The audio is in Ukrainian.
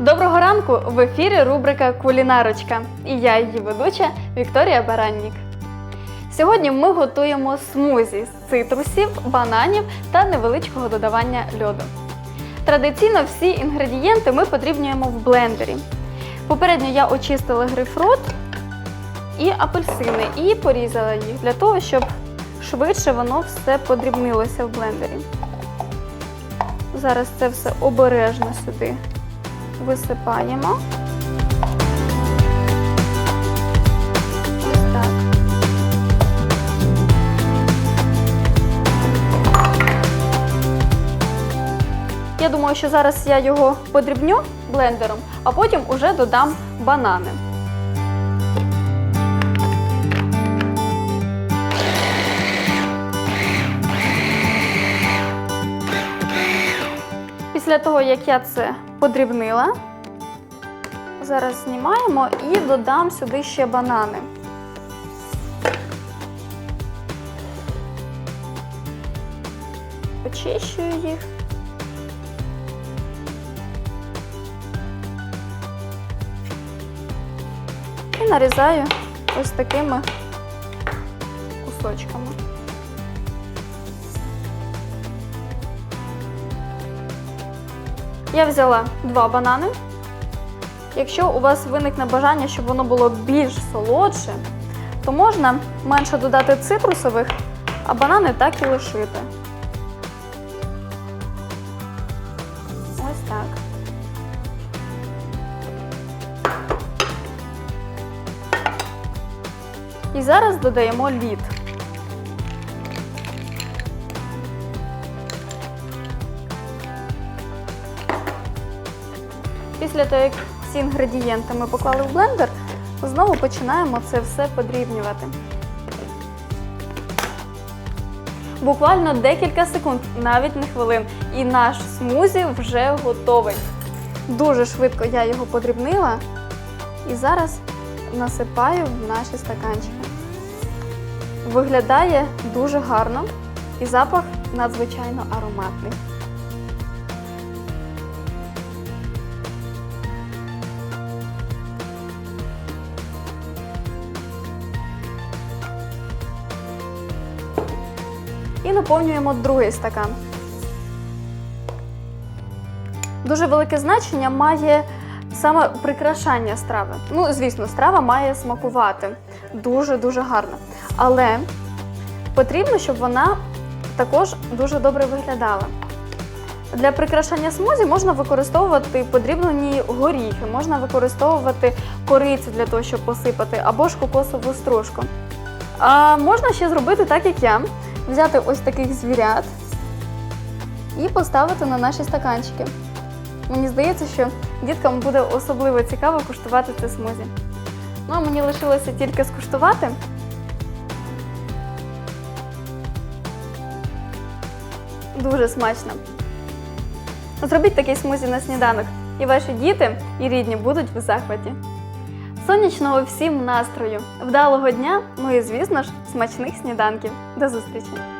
Доброго ранку! В ефірі рубрика Кулінарочка і я, її ведуча Вікторія Бараннік. Сьогодні ми готуємо смузі з цитрусів, бананів та невеличкого додавання льоду. Традиційно всі інгредієнти ми подрібнюємо в блендері. Попередньо я очистила грейпфрут і апельсини і порізала їх для того, щоб швидше воно все подрібнилося в блендері. Зараз це все обережно сюди висипаємо. Я думаю, що зараз я його подрібню блендером, а потім уже додам банани. Після того, як я це подрібнила, зараз знімаємо і додам сюди ще банани. Очищую їх. І нарізаю ось такими кусочками. Я взяла два банани. Якщо у вас виникне бажання, щоб воно було більш солодше, то можна менше додати цитрусових, а банани так і лишити. Ось так. І зараз додаємо лід. Після того, як всі інгредієнти ми поклали в блендер, знову починаємо це все подрібнювати. Буквально декілька секунд, навіть не хвилин, і наш смузі вже готовий. Дуже швидко я його подрібнила і зараз насипаю в наші стаканчики. Виглядає дуже гарно і запах надзвичайно ароматний. І наповнюємо другий стакан. Дуже велике значення має саме прикрашання страви. Ну, звісно, страва має смакувати дуже-дуже гарно. Але потрібно, щоб вона також дуже добре виглядала. Для прикрашання смузі можна використовувати подрібнені горіхи, можна використовувати корицю для того, щоб посипати, або ж кокосову стружку. А можна ще зробити так, як я, взяти ось таких звірят і поставити на наші стаканчики. Мені здається, що діткам буде особливо цікаво куштувати це смузі. Ну, а мені лишилося тільки скуштувати. Дуже смачно. Зробіть такий смузі на сніданок, і ваші діти і рідні будуть в захваті. Сонячного всім настрою, вдалого дня, ну і звісно ж, смачних сніданків. До зустрічі!